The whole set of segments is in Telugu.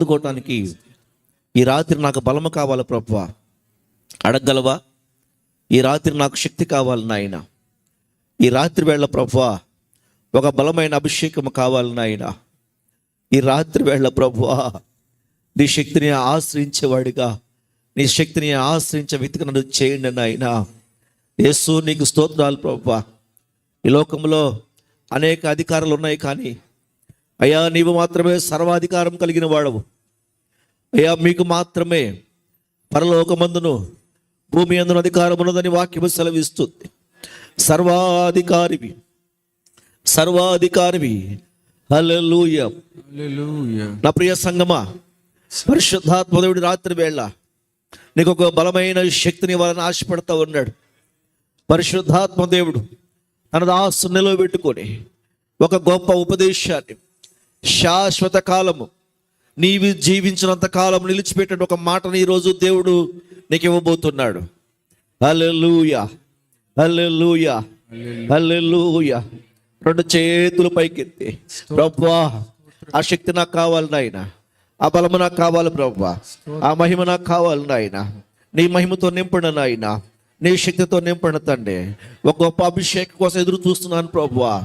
అందుకోవటానికి ఈ రాత్రి నాకు బలము కావాలి ప్రభు అడగలవా ఈ రాత్రి నాకు శక్తి కావాలి నాయన. ఈ రాత్రి వేళ ప్రభు ఒక బలమైన అభిషేకం కావాలి నాయన. ఈ రాత్రి వేళ ప్రభు నీ శక్తిని ఆశ్రయించేవాడిగా నీ శక్తిని ఆశ్రయించే వ్యక్తిగా నన్ను చేయండి నాయన. యేసు నీకు స్తోత్రాలు ప్రభు ఈ లోకంలో అనేక అధికారాలు ఉన్నాయి కానీ అయ్యా నీవు మాత్రమే సర్వాధికారం కలిగిన వాడవు. అయ్యా మీకు మాత్రమే పరలోకమందును భూమి అందున అధికారం ఉన్నదని వాక్యము సెలవిస్తుంది. సర్వాధికారివి సర్వాధికారివి. హల్లెలూయా. నా ప్రియ సంగమా పరిశుద్ధాత్మదేవుడి రాత్రి వేళ నీకు ఒక బలమైన శక్తిని వాళ్ళని ఆశపడతా ఉన్నాడు. పరిశుద్ధాత్మ దేవుడు తన దాసు నిలవబెట్టుకొని ఒక గొప్ప ఉపదేశాన్ని శాశ్వత కాలము నీవి జీవించినంత కాలం నిలిచిపెట్టిన ఒక మాటని ఈరోజు దేవుడు నీకు ఇవ్వబోతున్నాడు హల్లెలూయా. హల్లెలూయా. హల్లెలూయా. రెండు చేతులు పైకెత్తి. ప్రభువా ఆ శక్తి నాకు కావాలి నాయన. ఆ బలము నాకు కావాలి ప్రభువా. ఆ మహిమ నాకు కావాలి నాయన. నీ మహిమతో నింపండి నాయన. నీ శక్తితో నింపండి తండ్రి. ఒక గొప్ప అభిషేకం కోసం ఎదురు చూస్తున్నాను ప్రభువా.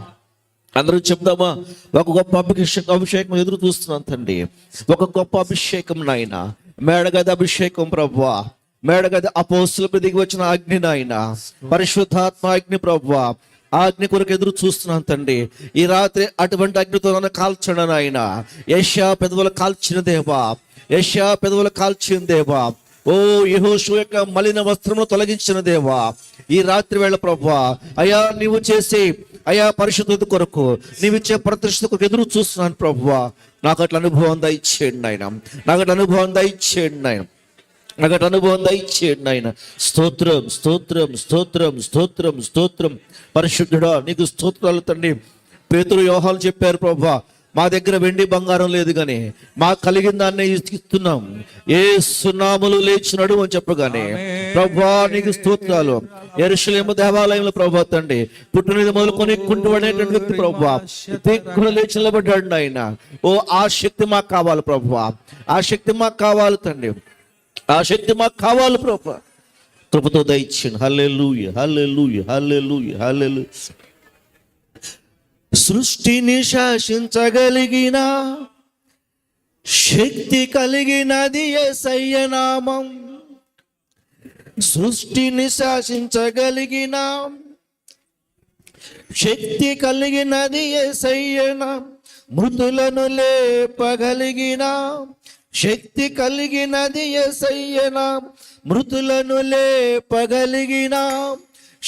అందరూ చెప్దామా? ఒక గొప్ప అభిషేకం అభిషేకం ఎదురు చూస్తున్నాను తండ్రి ఒక గొప్ప అభిషేకం నాయన. మేడగది అభిషేకం ప్రభువా మేడగది అపోస్తులకు దిగి వచ్చిన అగ్ని నాయన. పరిశుద్ధాత్మ అగ్ని ప్రభువా ఆ అగ్ని కొరకు ఎదురు చూస్తున్నాను తండ్రి ఈ రాత్రి అటువంటి అగ్నితో నన్ను కాల్చండి నాయన. ఏషియా పెదవులు కాల్చిన దేవా. ఏషియా పెదవులు కాల్చిన దేవా. ఓ యహోషు యొక్క మలిన వస్త్రమును తొలగించిన దేవా. ఈ రాత్రి వేళ ప్రభా అయా నీవు చేసి అయ్యా పరిశుద్ధత కొరకు నీవిచ్చే ప్రతిష్ట కొరకు ఎదురు చూస్తున్నాను ప్రభువా. నాకు అట్లా అనుభవం దయచేయండి ఆయన నాకు అట్లా అనుభవం దయచేయండి ఆయన నాకు అట్లా అనుభవం దయచేయండి ఆయన స్తోత్రం స్తోత్రం స్తోత్రం స్తోత్రం స్తోత్రం. పరిశుద్ధుడా నీకు స్తోత్రాలు తండ్రి. పేతురు వ్యవహాలు చెప్పారు ప్రభా మా దగ్గర వెండి బంగారం లేదు కానీ మాకు కలిగిన దాన్ని ఇస్తున్నాం. ఏ సున్నాములు లేచినడు అని చెప్పగానే ప్రభా నీకు స్తోత్రాలు. ఎరుషులేము దేవాలయంలో ప్రభా తండ్రి పుట్టినది మొదలుకొని కుంటుపడేటువంటి వ్యక్తి ప్రభా దిక్కున లేచి నిలబడ్డాడు ఆయన ఓ ఆ శక్తి మాకు కావాలి ప్రభా. ఆ శక్తి మాకు కావాలి తండ్రి. ఆ శక్తి మాకు కావాలి ప్రభా. కృపతో దయచేయండి. హల్లెలూయ హల్లెలూయ హల్లెలూయ హల్లెలూయ. సృష్టిని శాసించగలిగిన శక్తి కలిగినది ఏ సయ్యనామం సృష్టిని శాసించగలిగిన. శక్తి కలిగినది ఎసయ్యన మృతులను లేపగలిగిన. శక్తి కలిగినది ఎసయ్యన మృతులను లేపగలిగిన.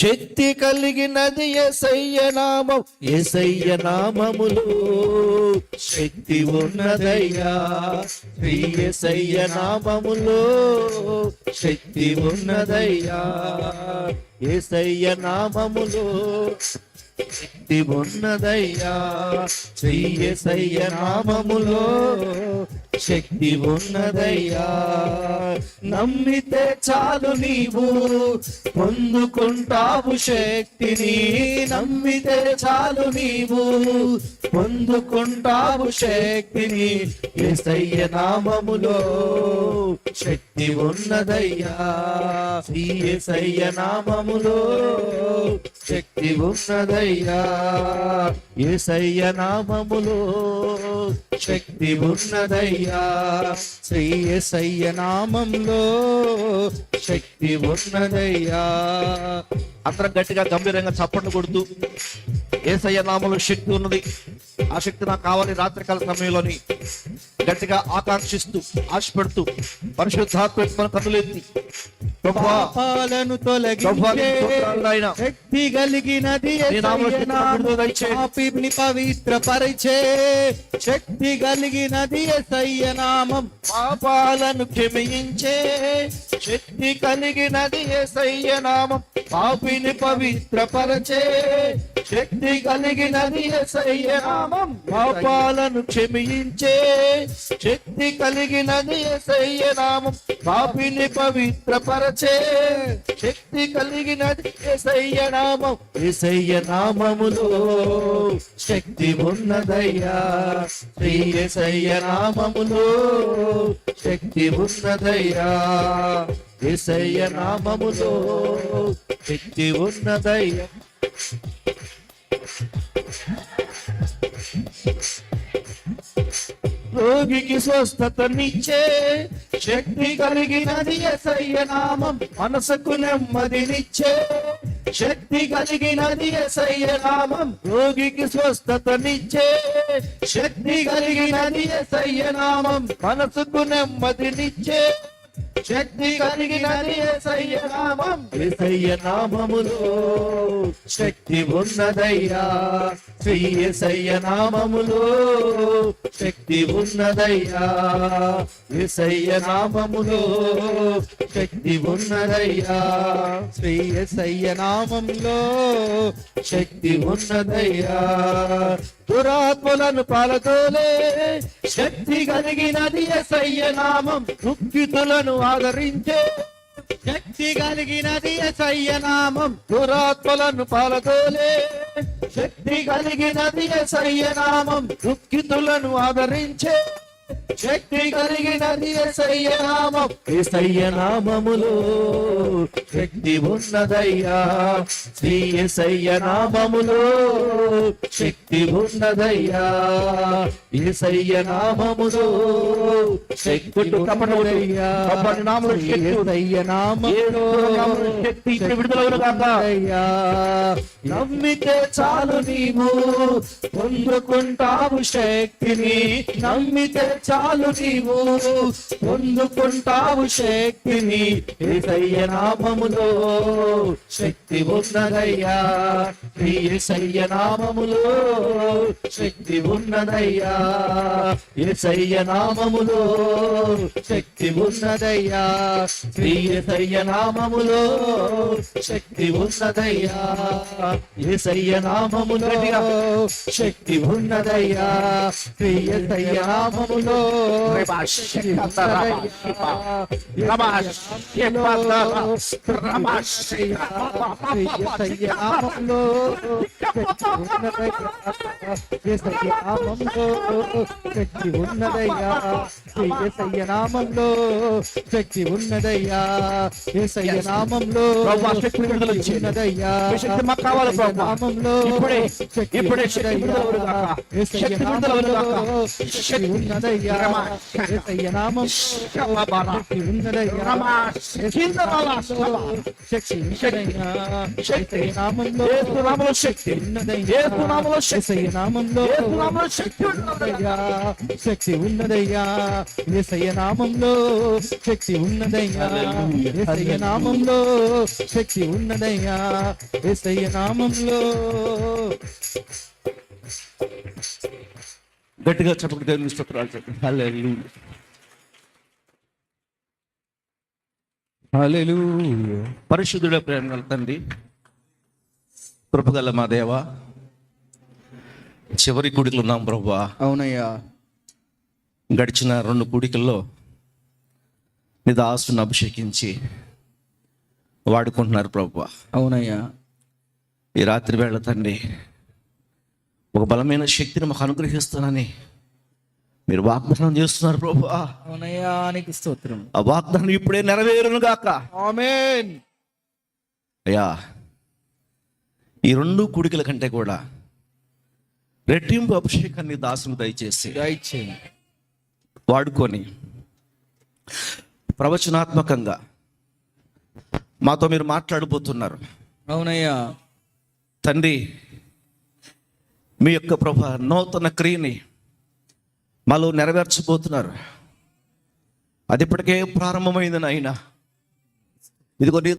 శక్తి కలిగినది ఎసయ్య నామం. ఎసయ్య నామములు శక్తి ఉన్నదయ్యా. శ్రీ ఎసయ్య నామములో శక్తి ఉన్నదయ్యా. ఎసయ్య నామములో శక్తి ఉన్నదయ్యా. శ్రీ ఎసయ్య నామములో శక్తి ఉన్నదయ్యా. నమ్మితే చాలు నీవు పొందుకుంటావు శక్తిని. నమ్మితే చాలు నీవు పొందుకుంటావు శక్తిని. ఏసయ్య నామములో శక్తి ఉన్నదయ్యా. శ్రీ నామములో శక్తి ఉన్నదయ్యా. ఏసయ్య నామములో శక్తి ఉన్నదయ్యా. శ్రీ ఎసయ్య నామంలో శక్తి ఉన్నదయ్యా. అందరం గట్టిగా గంభీరంగా చప్పట్లు కొడుతూ ఏసయ్య నామంలో శక్తి ఉన్నది. ఆ శక్తి నాకు కావాలి రాత్రికాల సమయంలోని. గట్టిగా ఆకాంక్షిస్తూ ఆశపెడుతూ పరిశుద్ధాత్మ మన కన్నులెత్తి పాపాలను తొలగించే. శక్తి కలిగినది. పాపిని పవిత్రపరిచే శక్తి కలిగినది ఎసయ్య నామం పాపాలను క్షమించే శక్తి కలిగినది ఏసయ్య నామం పాపిని పవిత్రపరచే శక్తి కలిగినది ఏసయ్య నామం పాపాలను క్షమించే శక్తి కలిగినది ఏసయ్య నామం పాపిని పవిత్రపరచే బలపరచే శక్తి కలిగినది ఏసయ్య నామం. ఏసయ్య నామములో శక్తి ఉన్నదయ్యా. శ్రీ ఏసయ్య నామములో శక్తి ఉన్నదయ్యా. ఏసయ్య నామములో శక్తి ఉన్నదయ్యా. రోగికి స్వస్థతనిచ్చే శక్తి కలిగినది ఎసయ్య నామం. మనసుకు నెమ్మదినిచ్చే శక్తి కలిగినది ఎసయ్య నామం. రోగికి స్వస్థతనిచ్చే శక్తి కలిగినది ఎసయ్య నామం. మనసుకు నెమ్మదినిచ్చే శక్తి కలిగినది ఏసయ్య నామం. ఏసయ్య నామములో శక్తి ఉన్నదయ్యా. శ్రీ ఏసయ్య నామములో శక్తి ఉన్నదయ్యా. ఏసయ్య నామములో శక్తి ఉన్నదయ్యా. శ్రీ ఏసయ్య నామంలో శక్తి ఉన్నదయ్యా. దురాత్మలను పాలతోలే శక్తి కలిగినది ఎసయ్య నామం. దుఃఖితులను ఆదరించే శక్తి కలిగినది ఎస్ఐయ నామం. దురాత్మలను పాలతోలే శక్తి కలిగినది ఎసయ్య నామం. దుఃఖితులను ఆదరించే శక్తి కలిగినది నామం. ఎసయ్య నామములో శక్తి ఉన్నదయ్యా. శ్రీ ఎసయ్య నామములో శక్తి ఉన్నదయ్యా. ఎసయ్య నామములో శక్తి. ఎస్ఐయ నమ్మితే చాలు నీవు పొందుకుంటావు శక్తిని. నమ్మితే చాలు నీవు పొందుకుంటావు శక్తిని ఏసయ్య నామములో. శక్తి ఉన్నదయ్యా ఏసయ్య నామములో. శక్తి ఉన్నదయ్యా ఏసయ్య నామములో. శక్తి ఉన్నదయ్యా ఏసయ్య నామములో. శక్తి ఉన్నదయ్యా ఏసయ్య నామములో. శక్తి ఉన్నదయ్యా ఏసయ్య నామములో. శక్తి ఉన్నదయ్యా నామంలో శక్తి ఉన్నదయ్యా ఎస్ఐయ నామంలో శక్తి. ఉన్నదయ్యా మాకు కావాలి. నామంలో ఇప్పుడే శక్తి ఉన్నదయ్యా. శక్తి నామంలో శక్తి ఉన్నదయ్యా రమా. నామంలో శక్తి ఉన్నదయ్యా రమా. నామంలో శక్తి ఉన్నదయ్యా శక్తి నామంలో ఉన్నదయ్యా. నామంలో శక్తి ఉన్నదయ్యా నామంలో శక్తి ఉన్నదయ్యా నామంలో గట్టిగా చెప్పండి దేవుని స్తోత్రాలు చెప్పండి. హల్లెలూయా. పరిశుద్ధుడ ప్రేమ గల తండ్రి కృపగల మా దేవ చివరి కూడికలు ఉన్నాం ప్రభా అవునయ్యా. గడిచిన రెండు కూడికల్లో నీ దాసుని అభిషేకించి వాడుకుంటున్నారు ప్రభు అవునయ్యా. ఈ రాత్రి వేళ తండ్రి ఒక బలమైన శక్తిని మాకు అనుగ్రహిస్తానని మీరు వాగ్దానం చేస్తున్నారు ప్రభు స్తోత్రం. ఆ వాగ్దానం ఇప్పుడే నెరవేరును గాక. ఆమేన్. అయ్యా ఈ రెండు కూడికల కంటే కూడా రెట్టింపు అభిషేకాన్ని దాసును దయచేసి దయచేయండి వాడుకొని ప్రవచనాత్మకంగా మాతో మీరు మాట్లాడబోతున్నారు. అవునయ్యా. తండ్రి మీ యొక్క ప్రభ నూతన క్రియని మాలో నెరవేర్చబోతున్నారు. అది ఇప్పటికే ప్రారంభమైంది నాయన. ఇదిగో